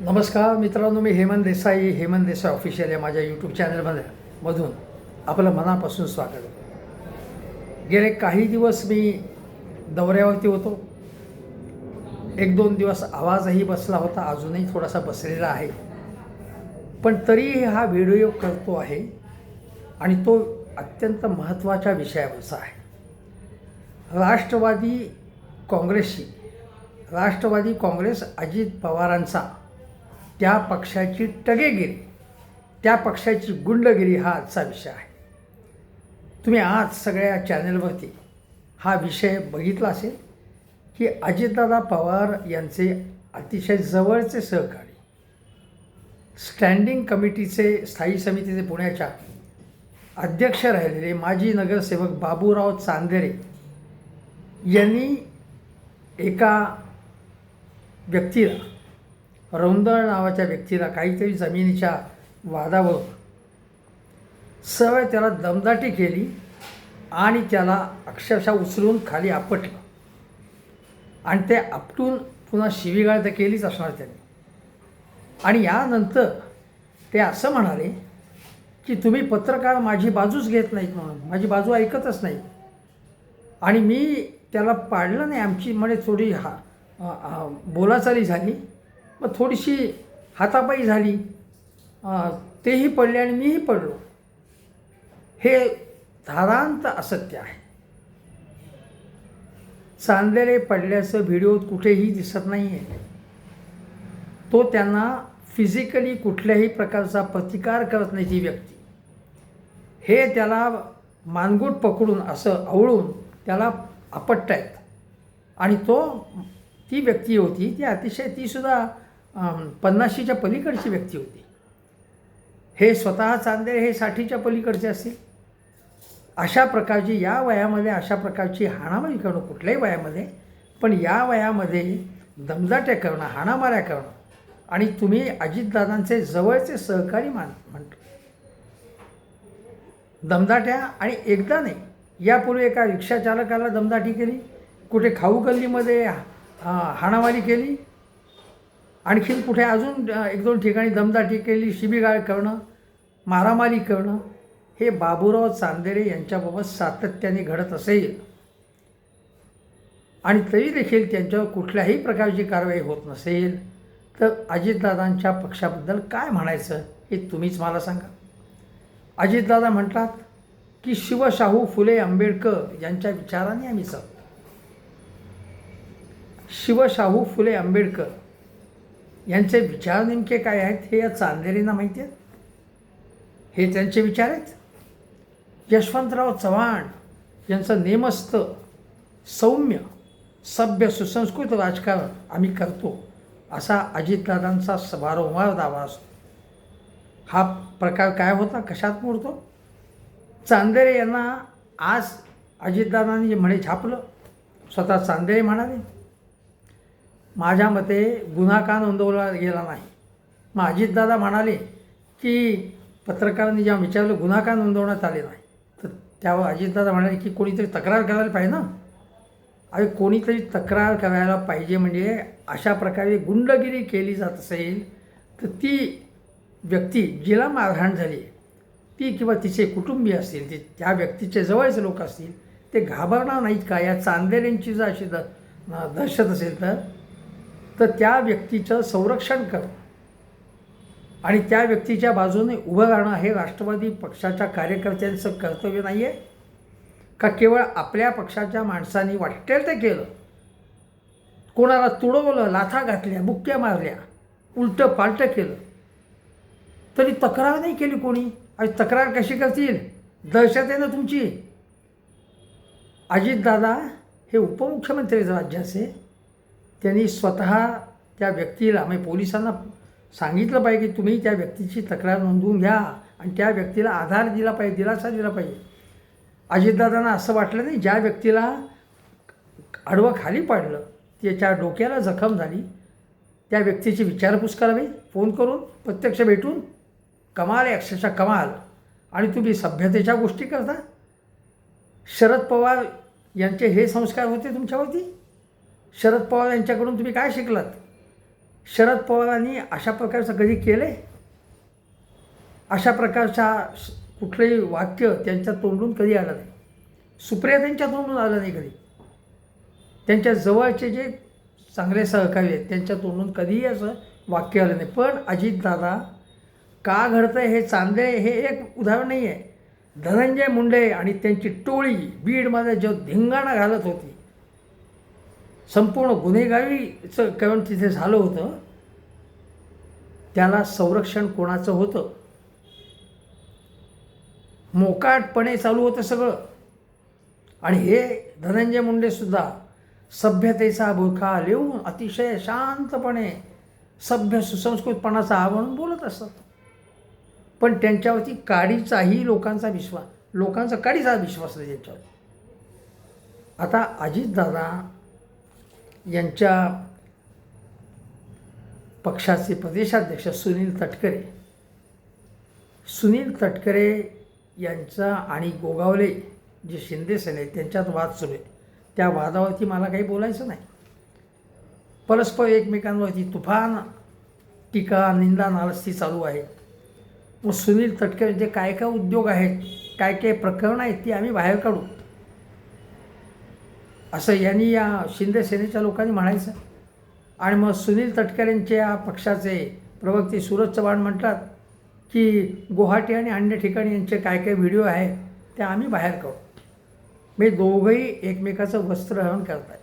नमस्कार मित्रांनो मी हेमंत देसाई हेमंत देसाई ऑफिशियल या माझ्या यूट्यूब चॅनलमध्ये मधून आपलं मनापासून स्वागत गेले काही दिवस मी दौऱ्यावरती होतो. एक दोन दिवस आवाजही बसला होता अजूनही थोडासा बसलेला आहे. पण तरीही हा व्हिडिओ करतो आहे आणि तो अत्यंत महत्त्वाच्या विषयावरचा आहे. राष्ट्रवादी काँग्रेसशी राष्ट्रवादी काँग्रेस अजित पवारांचा त्या पक्षाची टगेगिरी त्या पक्षाची गुंडगिरी हा आजचा विषय आहे. तुम्ही आज सगळ्या चॅनलवरती हा विषय बघितला असेल की अजितदादा पवार यांचे अतिशय जवळचे सहकारी स्टँडिंग कमिटीचे स्थायी समितीचे पुण्याच्या अध्यक्ष राहिलेले माजी नगरसेवक बाबूराव चांदेरे यांनी एका व्यक्तीला रौंदळ नावाच्या व्यक्तीला काहीतरी जमिनीच्या वादावर सवय त्याला दमदाटी केली आणि त्याला अक्षरशः उचलून खाली आपटलं. आणि ते आपटून पुन्हा शिवीगाळ तर केलीच असणार त्यांनी. आणि यानंतर ते असं म्हणाले की तुम्ही पत्रकार माझी बाजूच घेत नाहीत म्हणून माझी बाजू ऐकतच नाही. आणि मी त्याला पाडलं नाही आमची म्हणे थोडी हा बोलाचाली झाली. मग थोडीशी हातापाई झाली. तेही पडले आणि मीही पडलो. हे धारांत असत्य आहे. चांदलेले पडल्याचं व्हिडिओत कुठेही दिसत नाही आहे तो त्यांना फिजिकली कुठल्याही प्रकारचा प्रतिकार करत नाही ती व्यक्ती. हे त्याला मानगूट पकडून असं आवळून त्याला आपटतायत. आणि तो ती व्यक्ती होती ती अतिशय तीसुद्धा पन्नाशीच्या पलीकडची व्यक्ती होती. हे स्वतः चांदे हे साठीच्या पलीकडचे असतील. अशा प्रकारची या वयामध्ये अशा प्रकारची हाणामारी करणं कुठल्याही वयामध्ये पण या वयामध्ये दमदाट्या करणं हाणामाऱ्या करणं आणि तुम्ही अजितदादांचे जवळचे सहकारी मान म्हणतो. दमदाट्या आणि एकदा नाही यापूर्वी एका रिक्षाचालकाला दमदाटी केली कुठे खाऊ गल्लीमध्ये हाणामारी केली आणखीन कुठे अजून एक दोन ठिकाणी दमदाटी केली शिबिगाळ करणं मारामारी करणं हे बाबूराव चांदेरे यांच्याबाबत सातत्याने घडत असेल. आणि तरी देखील त्यांच्यावर कुठल्याही प्रकारची कारवाई होत नसेल तर अजितदादांच्या पक्षाबद्दल काय म्हणायचं हे तुम्हीच मला सांगा. अजितदादा म्हणतात की शिवशाहू फुले आंबेडकर यांच्या विचाराने आम्ही चालतो शिवशाहू फुले आंबेडकर यांचे विचार नेमके काय आहेत हे या चांदेरींना माहिती आहेत? हे त्यांचे विचार आहेत? यशवंतराव चव्हाण यांचं नेमस्त सौम्य सभ्य सुसंस्कृत राजकारण आम्ही करतो असा अजितदादांचा स- वारंवार दावा असतो. हा प्रकार काय होता? कशात मोडतो चांदेरे यांना आज अजितदादांनी म्हणे छापलं स्वतः चांदेरे म्हणाले माझ्या मते गुन्हा का नोंदवला गेला नाही? मग अजितदादा म्हणाले की पत्रकारांनी जेव्हा विचारलं गुन्हा का नोंदवण्यात आले नाही? तर त्यावर अजितदादा म्हणाले की कोणीतरी तक्रार करायला पाहिजे ना. अरे कोणीतरी तक्रार करायला पाहिजे म्हणजे अशा प्रकारे गुंडगिरी केली जात असेल तर ती व्यक्ती जिला मारहाण झाली. ती किंवा तिचे कुटुंबीय असतील ते त्या व्यक्तीचे जवळचे लोक असतील ते घाबरणार नाहीत का? या चांदेऱ्यांची जर अशी द दहशत असेल तर? तर त्या व्यक्तीचं संरक्षण करणं आणि त्या व्यक्तीच्या बाजूने उभं राहणं हे राष्ट्रवादी पक्षाच्या कार्यकर्त्यांचं कर्तव्य नाही आहे का केवळ आपल्या पक्षाच्या माणसांनी वाटेल ते केलं? कोणाला तुडवलं लाथा घातल्या बुक्क्या मारल्या उलटं पालटं केलं? तरी तक्रार नाही केली कोणी? आणि तक्रार कशी करतील? दहशत आहे ना तुमची. अजितदादा हे उपमुख्यमंत्री राज्याचे त्यांनी स्वतः त्या व्यक्तीला म्हणजे पोलिसांना सांगितलं पाहिजे की तुम्ही त्या व्यक्तीची तक्रार नोंदवून घ्या आणि त्या व्यक्तीला आधार दिला पाहिजे दिलासा दिला पाहिजे. अजितदादांना असं वाटलं नाही ज्या व्यक्तीला आडवं खाली पाडलं त्याच्या डोक्याला जखम झाली त्या व्यक्तीची विचारपूस करावी फोन करून प्रत्यक्ष भेटून कमाल आहे अक्षरशः कमाल. आणि तुम्ही सभ्यतेच्या गोष्टी करता. शरद पवार यांचे हे संस्कार होते तुमच्यावरती? शरद पवार यांच्याकडून तुम्ही काय शिकलात? शरद पवारांनी अशा प्रकारचं कधी केले? अशा प्रकारच्या कुठलंही वाक्य त्यांच्या तोंडून कधी आलं नाही. सुप्रिया त्यांच्या तोंडून आलं नाही कधी. त्यांच्या जवळचे जे चांगले सहकारी आहेत त्यांच्या तोंडून कधीही असं वाक्य आलं नाही. पण अजितदादा का घडतं हे चांदे हे एक उदाहरण नाही आहे धनंजय मुंडे आणि त्यांची टोळी बीडमध्ये जो धिंगाणा घालत होती संपूर्ण गुन्हेगारीचं कारण तिथे झालं होतं. त्याला संरक्षण कोणाचं होतं? मोकाटपणे चालू होतं सगळं. आणि हे धनंजय मुंडेसुद्धा सभ्यतेचा बुरखा लिहून अतिशय शांतपणे सभ्य सुसंस्कृतपणाचा हा म्हणून बोलत असतात पण त्यांच्यावरती काडीचाही लोकांचा विश्वास लोकांचा काडीचा विश्वास नाही त्यांच्यावर आता अजितदादा यांच्या पक्षाचे प्रदेशाध्यक्ष सुनील तटकरे. सुनील तटकरे यांचा आणि गोगावले जे शिंदे सेने आहेत त्यांच्यात वाद सुरू आहे. त्या वादावरती मला काही बोलायचं नाही. परस्पर एकमेकांवरती तुफान टीका निंदा नालस्ती चालू आहे. मग सुनील तटकरे जे काय काय उद्योग आहेत काय काय प्रकरणं आहेत ती आम्ही बाहेर काढू. असं यांनी या शिंदे सेनेच्या लोकांनी म्हणायचं. आणि मग सुनील तटकरेंच्या पक्षाचे प्रवक्ते सूरज चव्हाण म्हणतात की गुवाहाटी आणि अन्य ठिकाणी यांचे काय काय व्हिडिओ आहेत ते आम्ही बाहेर करू मी म्हणजे दोघंही एकमेकाचं वस्त्रहरण करत आहेत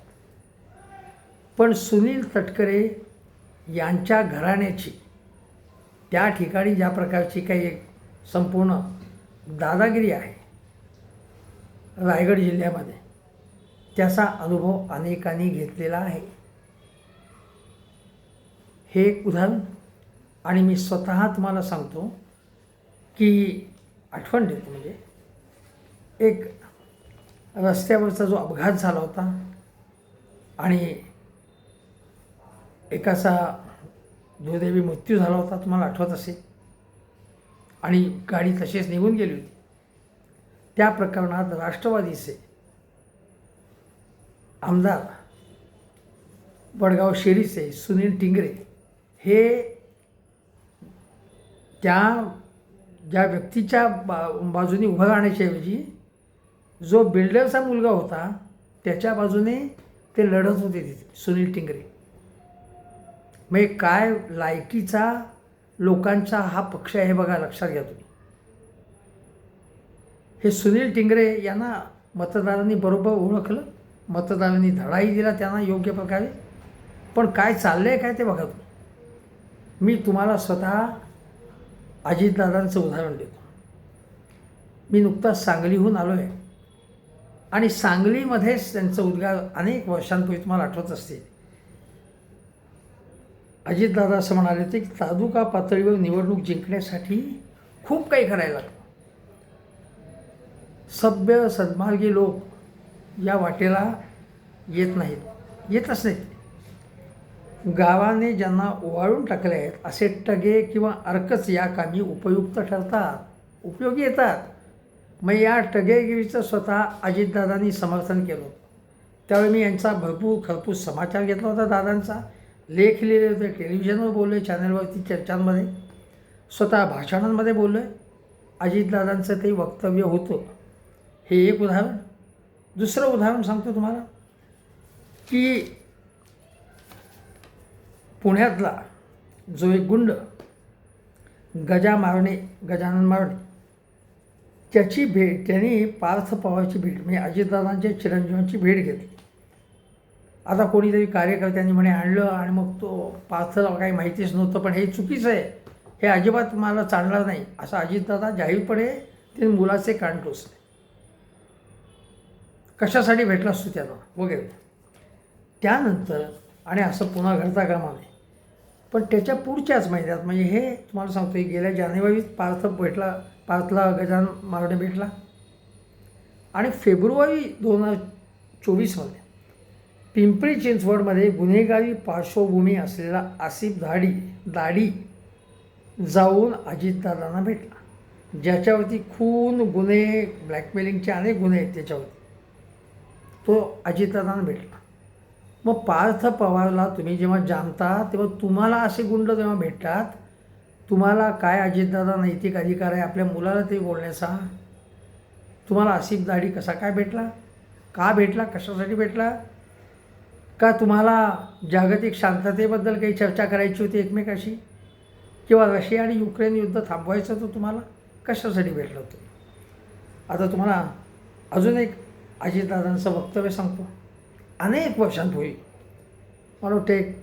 पण सुनील तटकरे यांच्या घराण्याची त्या ठिकाणी ज्या प्रकारची काही एक संपूर्ण दादागिरी आहे रायगड जिल्ह्यामध्ये त्याचा अनुभव अनेकांनी घेतलेला आहे. हे एक उदाहरण. आणि मी स्वतः तुम्हाला सांगतो की आठवण देतो म्हणजे. एक रस्त्यावरचा जो अपघात झाला होता आणि एकाचा दुर्दैवी मृत्यू झाला होता तुम्हाला आठवत असेल. आणि गाडी तशीच निघून गेली होती. त्या प्रकरणात राष्ट्रवादीचे आमदार वडगाव शेरीचे सुनील टिंगरे हे त्या ज्या व्यक्तीच्या बा बाजूने उभं राहण्याच्याऐवजी जो बिल्डरचा मुलगा होता त्याच्या बाजूने ते लढत होते तिथे सुनील टिंगरे. म्हणजे काय लायकीचा लोकांचा हा पक्ष आहे बघा लक्षात घ्या तुम्ही. हे सुनील टिंगरे यांना मतदारांनी बरोबर ओळखलं? मतदारांनी धडाही दिला त्यांना योग्य प्रकारे. पण काय चाललं आहे काय ते बघा तुम्ही. मी तुम्हाला स्वतः अजितदादांचं उदाहरण देतो. मी नुकताच सांगलीहून आलो आहे आणि सांगलीमध्येच त्यांचं उद्गार अनेक वर्षांपूर्वी तुम्हाला आठवत असतील. अजितदादा असं म्हणाले होते की तालुका पातळीवर निवडणूक जिंकण्यासाठी खूप काही करायला लागतं. सभ्य सन्मार्गी लोक या वाटेला येत नाहीत. येतच नाहीत गावाने ज्यांना ओवाळून टाकले आहेत असे टगे किंवा अर्कच या कामी उपयुक्त ठरतात उपयोगी येतात. मग या टगेगिरीचं स्वतः अजितदादांनी समर्थन केलं. त्यावेळी मी यांचा भरपूर खरपूस समाचार घेतला होता दादांचा. लेख लिहिले होते टेलिव्हिजनवर बोलले चॅनलवरती चर्चांमध्ये स्वतः भाषणांमध्ये बोललो. आहे अजितदादांचं ते वक्तव्य होतं. हे एक उदाहरण. दुसरं उदाहरण सांगतो तुम्हाला की पुण्यातला जो एक गुंड गजा मारणे गजानन मारणे त्याची भेट त्यांनी पार्थ पवारची भेट म्हणजे अजितदादांच्या चिरंजीवांची भेट घेतली. आता कोणीतरी कार्यकर्त्यांनी म्हणे आणलं आणि मग तो पार्थला काही माहितीच नव्हतं पण हे चुकीचं आहे. हे अजिबात मला चालणार नाही. असं अजितदादा जाहीरपणे ते मुलाचे कान टोचले. कशासाठी भेटला असतो त्यांना वगैरे. त्यानंतर आणि असं पुन्हा घडता कामा नये. पण त्याच्या पुढच्याच महिन्यात म्हणजे हे तुम्हाला सांगतो की गेल्या जानेवारीत पार्थ भेटला पार्थला गजान मारणे भेटला. आणि फेब्रुवारी दोन हजार चोवीसमध्ये पिंपरी चिंचवडमध्ये गुन्हेगारी पार्श्वभूमी असलेला आसिफ धाडी दाढी जाऊन अजितदादांना भेटला. ज्याच्यावरती खून गुन्हे ब्लॅकमेलिंगचे अनेक गुन्हे आहेत त्याच्यावरती. तो अजितदादांना भेटला. मग पार्थ पवारला तुम्ही जेव्हा जाणता तेव्हा तुम्हाला असे गुंड जेव्हा भेटतात तुम्हाला काय अजितदादा नैतिक अधिकार आहे आपल्या मुलाला ते बोलण्याचा? तुम्हाला आसिफ दाढी कसा काय भेटला? का भेटला? कशासाठी भेटला? का तुम्हाला जागतिक शांततेबद्दल काही चर्चा करायची होती एकमेकाशी? किंवा रशिया आणि युक्रेन युद्ध थांबवायचं तर तुम्हाला? कशासाठी भेटलं होतं? आता तुम्हाला अजून एक अजितदादांचं वक्तव्य सांगतो. अनेक वर्षांपूर्वी. मला वाटतं एक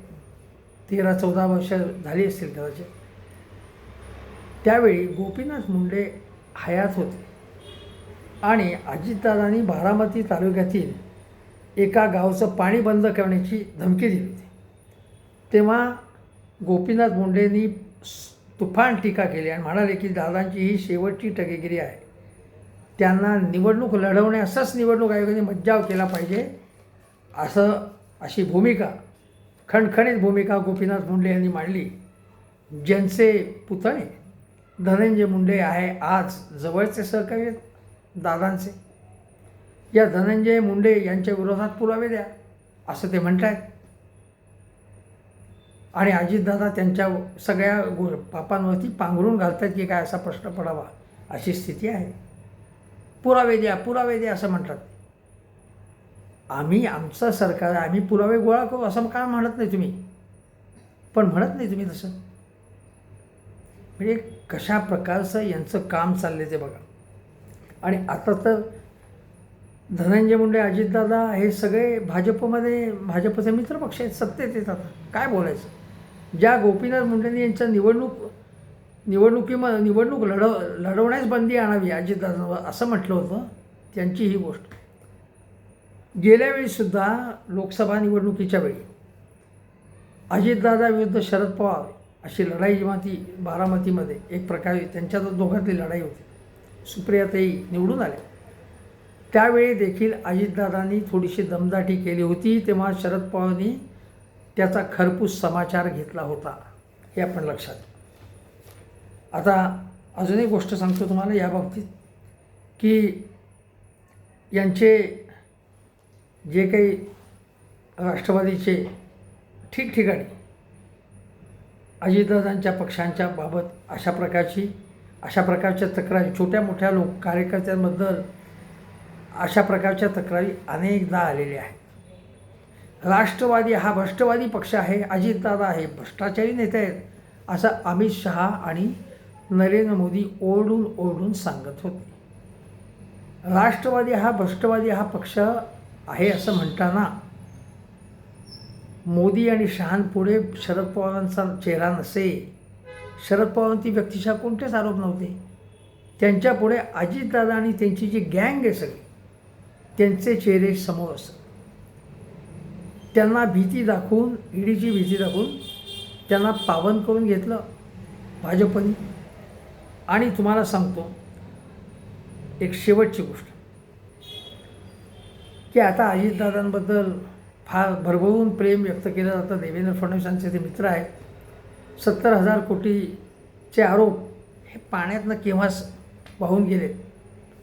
तेरा चौदा वर्ष झाली असतील कदाचित. त्यावेळी गोपीनाथ मुंडे हयात होते. आणि अजितदादांनी बारामती तालुक्यातील एका गावचं पाणी बंद करण्याची धमकी दिली होती. तेव्हा गोपीनाथ मुंडेंनी तुफान टीका केली आणि म्हणाले की दादांची ही शेवटची टकेगिरी आहे. त्यांना निवडणूक लढवण्यासच निवडणूक आयोगाने मज्जाव केला पाहिजे असं अशी भूमिका खणखणीत भूमिका गोपीनाथ मुंडे यांनी मांडली. ज्यांचे पुतणे धनंजय मुंडे आहे आज जवळचे सहकारी दादांचे. या धनंजय मुंडे यांच्या विरोधात पुरावे द्या असं ते म्हणत आहेत आणि अजितदादा त्यांच्या सगळ्या गो पापांवरती पांघरून घालतात की काय असा प्रश्न पडावा अशी स्थिती आहे. पुरावे द्या पुरावे द्या असं म्हणतात. आम्ही आमचं सरकार आम्ही पुरावे गोळा करू असं काय म्हणत नाही तुम्ही? पण म्हणत नाही तुम्ही तसं. म्हणजे कशा प्रकारचं यांचं काम चाललं ते बघा. आणि आता तर धनंजय मुंडे अजितदादा हे सगळे भाजपमध्ये भाजपचे मित्रपक्ष आहेत सत्तेत येतात. काय बोलायचं? ज्या गोपीनाथ मुंडेंनी यांच्या निवडणूक निवडणुकीम निवडणूक लढव लढवण्यास बंदी आणावी अजितदादांवर असं म्हटलं होतं त्यांची ही गोष्ट गेल्या वेळीसुद्धा लोकसभा निवडणुकीच्या वेळी अजितदादा विरुद्ध शरद पवार अशी लढाई जेव्हा ती बारामतीमध्ये एक प्रकारे त्यांच्या दोघातली लढाई होती सुप्रियाताई निवडून आल्या त्यावेळी देखील अजितदादांनी थोडीशी दमदाटी केली होती तेव्हा शरद पवारांनी त्याचा खरपूस समाचार घेतला होता हे आपण लक्षात घ्या. आता अजून एक गोष्ट सांगतो तुम्हाला या बाबतीत की यांचे जे काही राष्ट्रवादीचे ठिकठिकाणी अजितदादांच्या पक्षांच्या बाबत अशा प्रकारची अशा प्रकारच्या तक्रारी छोट्या मोठ्या लोक कार्यकर्त्यांबद्दल अशा प्रकारच्या तक्रारी अनेकदा आलेल्या आहेत. राष्ट्रवादी हा भ्रष्टवादी पक्ष आहे अजितदादा आहे भ्रष्टाचारी नेते आहेत असं अमित शहा आणि नरेंद्र मोदी ओरडून ओरडून सांगत होते. राष्ट्रवादी हा भ्रष्टवादी हा पक्ष आहे असं म्हणताना मोदी आणि शहांपुढे शरद पवारांचा चेहरा नसे. शरद पवारांची व्यक्तिशा कोणतेच आरोप नव्हते. त्यांच्यापुढे अजितदादा आणि त्यांची जी गँग आहे सगळी त्यांचे चेहरे समोर असत. त्यांना भीती दाखवून ईडीची भीती दाखवून त्यांना पावन करून घेतलं. भाजपने आणि तुम्हाला सांगतो एक शेवटची गोष्ट. की आता अजितदादांबद्दल फार भरभरून प्रेम व्यक्त केलं जातं. देवेंद्र फडणवीसांचे ते मित्र आहेत. सत्तर हजार कोटीचे आरोप हे पाण्यातनं केव्हाच वाहून गेले.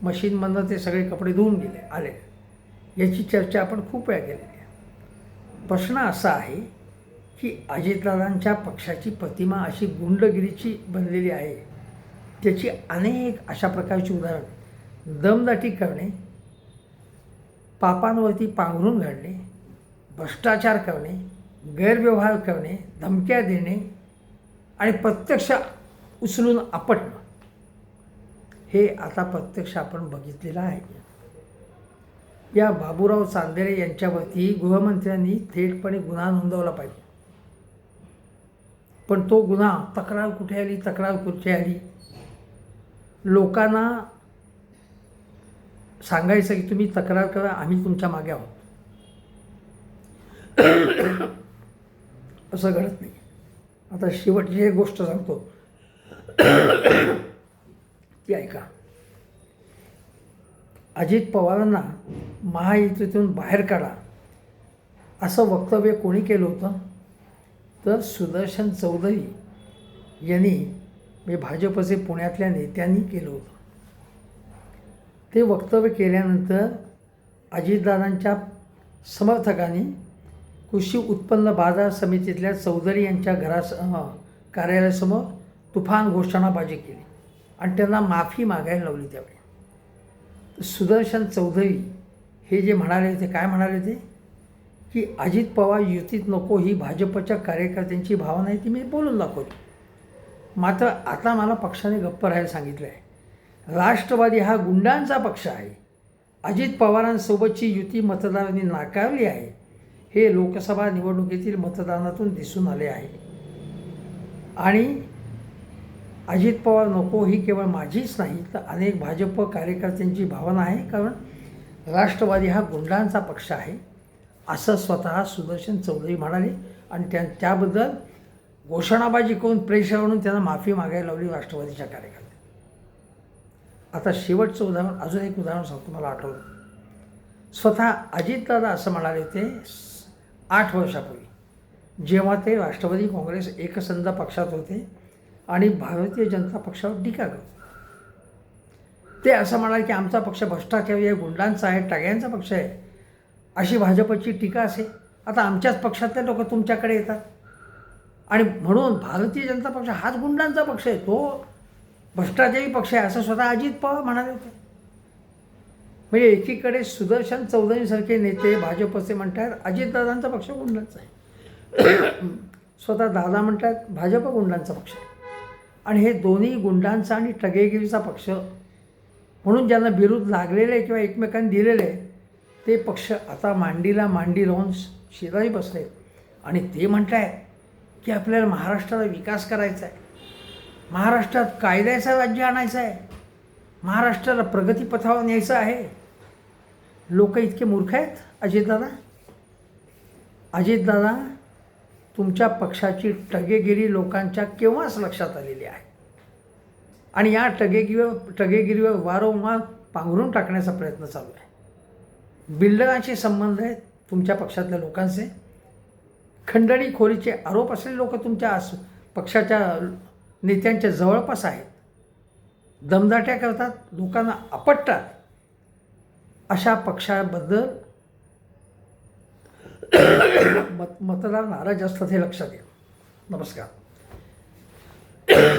मशीनमधनं ते सगळे कपडे धुवून गेले आले. याची चर्चा आपण खूप वेळा केलेली आहे. प्रश्न असा आहे की अजितदादांच्या पक्षाची प्रतिमा अशी गुंडगिरीची बनलेली आहे. त्याची अनेक अशा प्रकारची उदाहरण. दमदाटी करणे पापांवरती पांघरून घालणे भ्रष्टाचार करणे गैरव्यवहार करणे धमक्या देणे आणि प्रत्यक्ष उचलून आपटणं. हे आता प्रत्यक्ष आपण बघितलेलं आहे. या बाबूराव चांदेरे यांच्यावरती गृहमंत्र्यांनी थेटपणे गुन्हा नोंदवला पाहिजे. पण तो गुन्हा तक्रार कुठे आली तक्रार कुठे आली? लोकांना सांगायचं की तुम्ही तक्रार करा आम्ही तुमच्या मागे आहोत. असं घडत नाही. आता शेवटची एक गोष्ट सांगतो. ती ऐका. अजित पवारांना महायुतीतून बाहेर काढा असं वक्तव्य कोणी केलं होतं? तर सुदर्शन चौधरी यांनी मी भाजपचे पुण्यातल्या नेत्यांनी केलं होतं. ते वक्तव्य केल्यानंतर अजितदादांच्या समर्थकांनी कृषी उत्पन्न बाजार समितीतल्या चौधरी यांच्या घरास कार्यालयासमोर तुफान घोषणाबाजी केली आणि त्यांना माफी मागायला लावली त्यावेळी. सुदर्शन चौधरी हे जे म्हणाले होते काय म्हणाले होते? की अजित पवार युतीत नको ही भाजपच्या कार्यकर्त्यांची भावना आहे ती मी बोलून दाखवली मात्र आता मला पक्षाने गप्प राहायला सांगितलं आहे राष्ट्रवादी हा गुंडांचा पक्ष आहे. अजित पवारांसोबतची युती मतदारांनी नाकारली आहे. हे लोकसभा निवडणुकीतील मतदानातून दिसून आले आहे. आणि अजित पवार नको ही केवळ माझीच नाही तर अनेक भाजप कार्यकर्त्यांची भावना आहे. कारण राष्ट्रवादी हा गुंडांचा पक्ष आहे. असं स्वतः सुदर्शन चौधरी म्हणाले आणि त्या त्याबद्दल घोषणाबाजी करून म्हणून त्यांना माफी मागायला लावली राष्ट्रवादीच्या कार्यकर्त्यांनी आता शेवटचं उदाहरण अजून एक उदाहरण सांगतो मला आठवलं. स्वतः अजितदादा असं म्हणाले होते आठ वर्षापूर्वी. जेव्हा ते राष्ट्रवादी काँग्रेस एकसंध पक्षात होते आणि भारतीय जनता पक्षावर टीका करत ते असं म्हणाले की आमचा पक्ष भ्रष्टाचारी आहे गुंडांचा आहे टाग्यांचा पक्ष आहे. अशी भाजपची टीका असे. आता आमच्याच पक्षातले लोक तुमच्याकडे येतात. आणि म्हणून भारतीय जनता पक्ष हाच गुंडांचा पक्ष आहे. तो भ्रष्टाचारी पक्ष आहे. असं स्वतः अजित पवार म्हणाले होते. म्हणजे एकीकडे सुदर्शन चौधरीसारखे नेते भाजपचे म्हणतात अजितदादांचा पक्ष गुंडांचा आहे. स्वतः दादा म्हणतात भाजप गुंडांचा पक्ष आहे. आणि हे दोन्ही गुंडांचा आणि टगेगिरीचा पक्ष. म्हणून ज्यांना विरोध लागलेले आहे किंवा एकमेकांनी दिलेले आहे ते पक्ष आता मांडीला मांडी लावून शेजारी बसले आणि ते म्हणत आहेत की आपल्याला महाराष्ट्राला विकास करायचा आहे. महाराष्ट्रात कायद्याचं राज्य आणायचं आहे. महाराष्ट्राला प्रगतीपथावर न्यायचं आहे. लोक इतके मूर्ख आहेत अजितदादा. अजितदादा तुमच्या पक्षाची टगेगिरी लोकांच्या केव्हाच लक्षात आलेली आहे? आणि या टगेगिरीवर टगेगिरीवर वारंवार पांघरून टाकण्याचा प्रयत्न चालू आहे. बिल्डरांशी संबंध आहेत तुमच्या पक्षातल्या लोकांचे. खंडणी खोरीचे आरोप असलेले लोक तुमच्या आस पक्षाच्या नेत्यांच्या जवळपास आहेत. दमदाट्या करतात लोकांना आपटतात. अशा पक्षाबद्दल मत मतदार नाराज असतात हे लक्षात घ्या. नमस्कार.